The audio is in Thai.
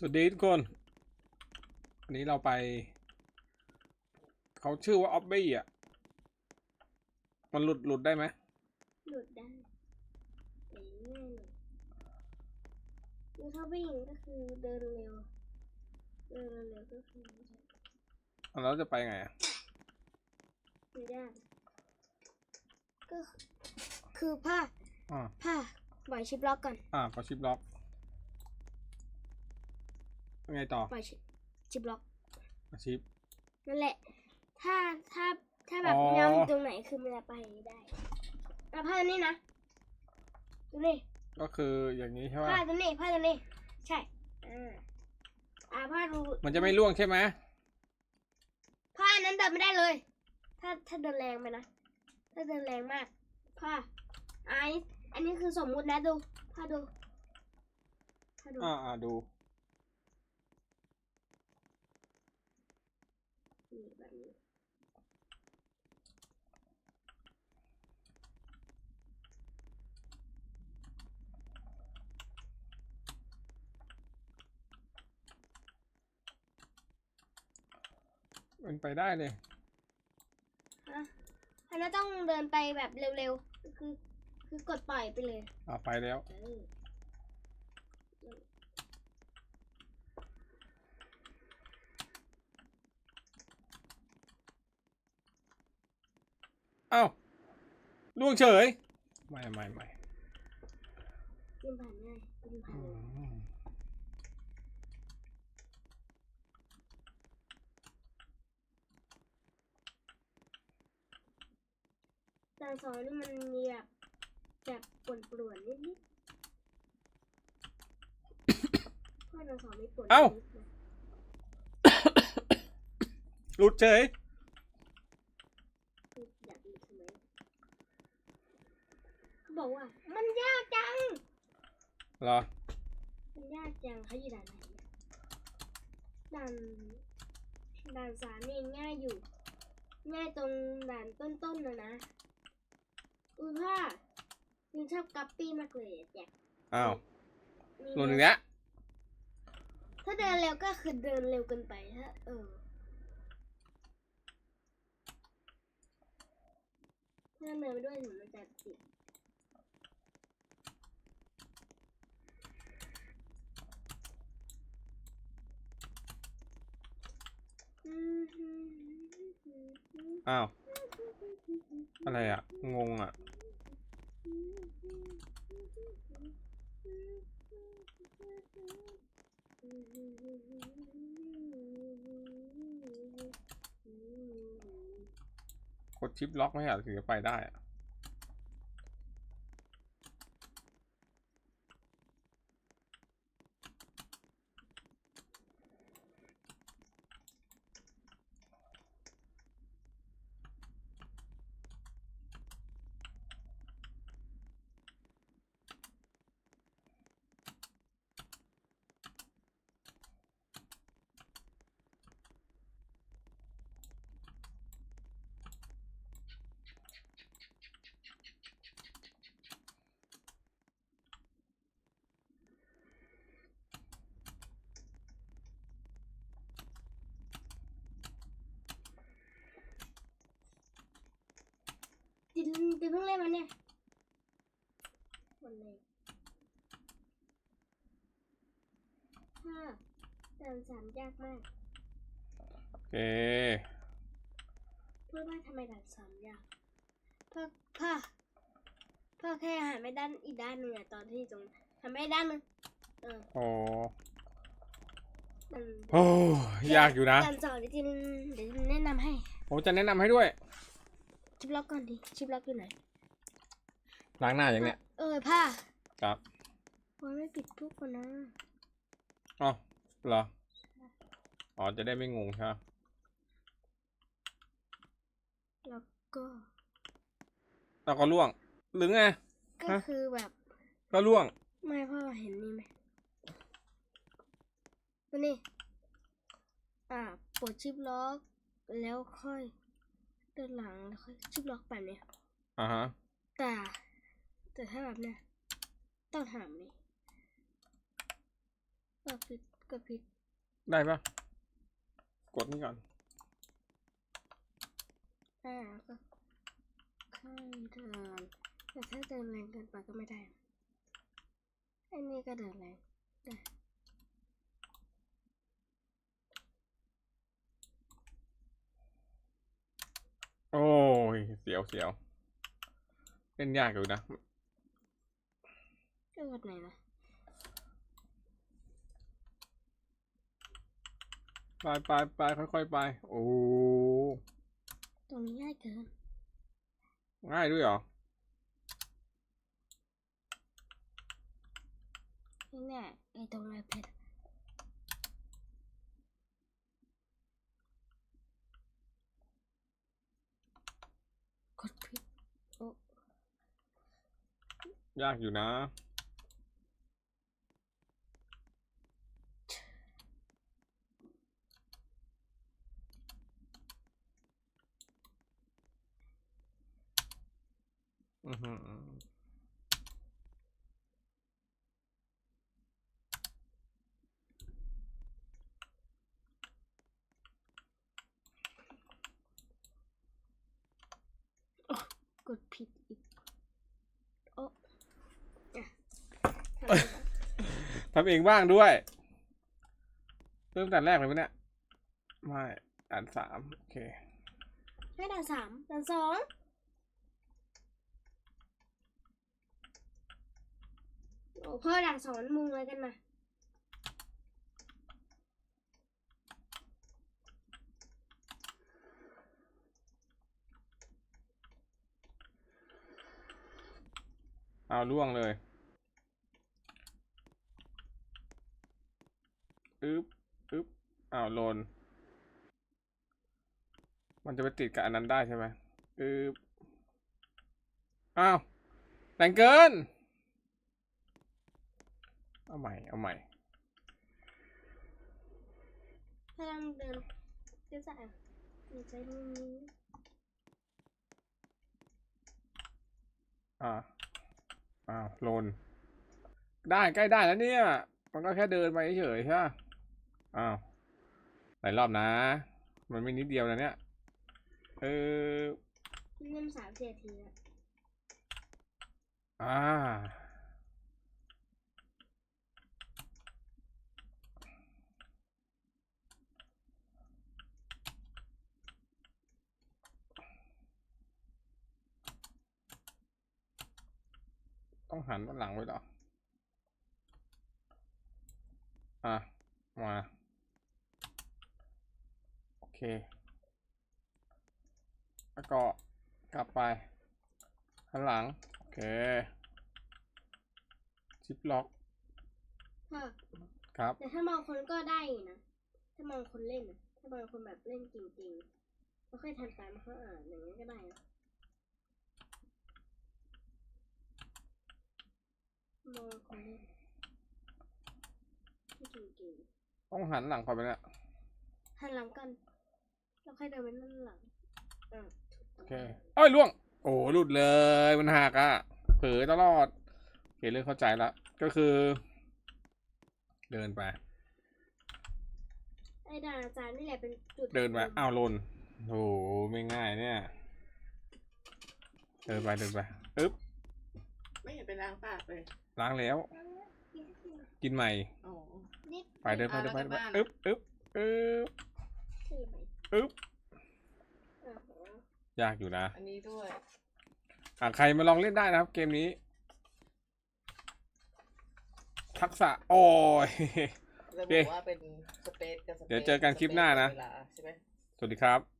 สวัสดีทุกคนวันนี้เราไป เขาชื่อว่าออบบี้อะ มันหลุดหลุดได้ไหมหลุดได้แต่ง่ายหน่อยคือถ้าวิ่งก็คือเดินเร็ว เดินเร็วก็คือไม่ใช่แล้วจะไปไงอะไม่ได้ก็คือผ้าอ่าผ้าปล่อยชิปล็อกก่อน อ่าพอชิปล็อก ไงต่อปล่อยชิปชิปล็อกอาชิปนั่นแหละ ถ้าถ้าถ้าแบบอ๋อ เงาอยู่ตรงไหนคือมันจะไปได้แล้วผ้าตัวนี้นะตัวนี้ก็คืออย่างนี้ใช่ป่ะผ้าตัวนี้ผ้าตัวนี้ ใช่อ่าอ่าผ้าดูมันจะไม่ล่วงใช่ไหมผ้านั้นเดินไม่ได้เลย ถ้าถ้าเดินแรงไปนะถ้าเดินแรงมากผ้าไอซ์อันนี้คือสมมุตินะดูผ้าดูผ้าดู อ่าอ่าดู นี่แบบนี้ เป็นไปได้เลย ฮะอันนั้นต้องเดินไปแบบเร็วๆ คือ คือกดปล่อยไปเลยอ่าไปแล้ว เออเอ้าล่วงเฉย ไม่ไม่ไม่กินผ่านง่ายกินผ่าอืนเลยม แต่สองนี่มันมีแบบแบบป่วนๆนิดๆเพราะแต่สองไม่ป่วนนิดๆนะหลุดเฉยคืออยากดูใช่ไหมเขาบอกว่า มันยากจัง เหรอ มันยากจังเขาอยู่ด่านไหนเนี่ยด่านด่านสามนี่ง่ายอยู่ ง่ายตรงด่านต้นๆนะนะ อือพ่ายังชอบกัปปี้มากเลยอะแจ็คอ้าวมีหลุดอีกแล้วถ้าเดินเร็วก็คือเดินเร็วเกินไปถ้าเออถ้าเดินไปด้วยหนูมันจะติดอ้าว อะไรอะ งงอะ กดชิปล็อกไม่ใช่หรอถึงจะไปได้อะ ติดติดเพิ่งเล่นมันเนี่ยวันเลยห้าด่านสามยากมากโอเคเพื่อว่าทำไมด่านสามยากเพ่อพ่อพ่อแค่หันไปด้านอีกด้านหนึ่งอะตอนที่ตรงทำไปด้านหนึ่งเออโอ้มันโอ้ยากอยู่นะด่านสองเดี๋ยวจินเดี๋ยวจินแนะนำให้ ผมจะแนะนำให้ด้วย ชิปล็อกก่อนดิชิปล็อกอยู่ไหนล้างหน้าอย่างเนี้ยเออผ้าครับโอ้ยไม่ปิดทุกคนนะอ๋อเหรออ๋อจะได้ไม่งงใช่ไหมแล้วก็แล้วก็ล่วงหรือไงก็ฮะคือแบบ ก็ล่วง ไม่พ่อเห็นนี่ไหมตัวนี้อ่าปลดชิปล็อกแล้วค่อย เดินหลังแล้วค่อยชิปล็อกแบบเนี้ยอ่าฮะแต่แต่ถ้าแบบเนี้ยต้องหามนี่ก็คือกดผิดได้ปะกดนี่ก่อนอ่าก็ค่อยเดินแต่ถ้าเดินแรงเกินไปก็ไม่ได้นะอันนี้ก็เดินแรงได้ โอ้ ยเสียวเสียวเล่นยากอยู่นะก็กดไหนนะไปไปไปค่อยๆไป โอ้ตรงนี้ง่ายเกินง่ายด้วยเหรอนี่แน่ไอ้ตรงไอแพด กดผิดโอ้ยากอยู่นะ อือหือ กดผิดอีก โอ้อะทำไมวะ ทำเองบ้างด้วย เริ่มแต่แรกเลยปะเนี่ย ไม่อ่านสามโอเคให้ด่านสามด่านสองโอ้พ่อด่านสองมุงเลยกันนะเอาล่วงเลย อึ๊บอึ๊บอ้าวโลน มันจะไปติดกับอันนั้นได้ใช่ไหมอึ๊บอ้าวแรงเกิน เอาใหม่ เอาใหม่พลังเดินเดี๋ยวจะอะดีใจมุมนี้อ่าอ้าวโลน ได้ใกล้ได้แล้วเนี่ย มันก็แค่เดินไปเฉยๆใช่ปะ อ้าวหลายรอบนะ มันไม่นิดเดียวนะเนี่ย เออเล่นสามเสียทีแล้วอ่า ต้องหันด้านหลังไว้เหรอ อะ มาโอ เคแล้วก็กลับไปหันหลัง โอเคชิปล็อกพ่อครับ แต่ถ้ามองคนก็ได้อยู่นะ ถ้ามองคนเล่นนะถ้ามองคนแบบเล่นจริงๆไม่ค่อยทันตามเขาอ่านอย่างนี้นก็ได้นะมองคนเล่นไม่จริงต้องหันหลังก่อนไปเนี่ยๆหันหลังกัน แล้วค่อยเดินไปนั่นหลังอะถูกโอต้องเคเอ้ยล่วง โอ้หลุดเลยมันหักอะเผลอตลอดโอเคเริ่มเข้าใจละก็คือ เดินไป ไอ้ด่านอาจารย์นี่แหละเป็นจุดเดินไปอ้าวหลนโอ้โหไม่ง่ายเนี่ย เดินไปเดินไปอึ๊บไม่เห็นไปล้างปากเลยล้างแล้ว กินใหม่ อ๋อนิดไปเดินไปเดินไปอ่าเดินไปแล้วกันบ้าน อึ๊บอึ๊บอึ๊บ คือไหมอึ๊บอ่าฮะยากอยู่นะ อันนี้ด้วย อะใครมาลองเล่นได้นะครับ เกมนี้ ทักษะ โอ้ยแล้วโอเคบอกว่าเป็นสเปซกับสเปซเดี๋ยวเจอกันคลิปหน้านะเวลาใช่ไหมสวัสดีครับ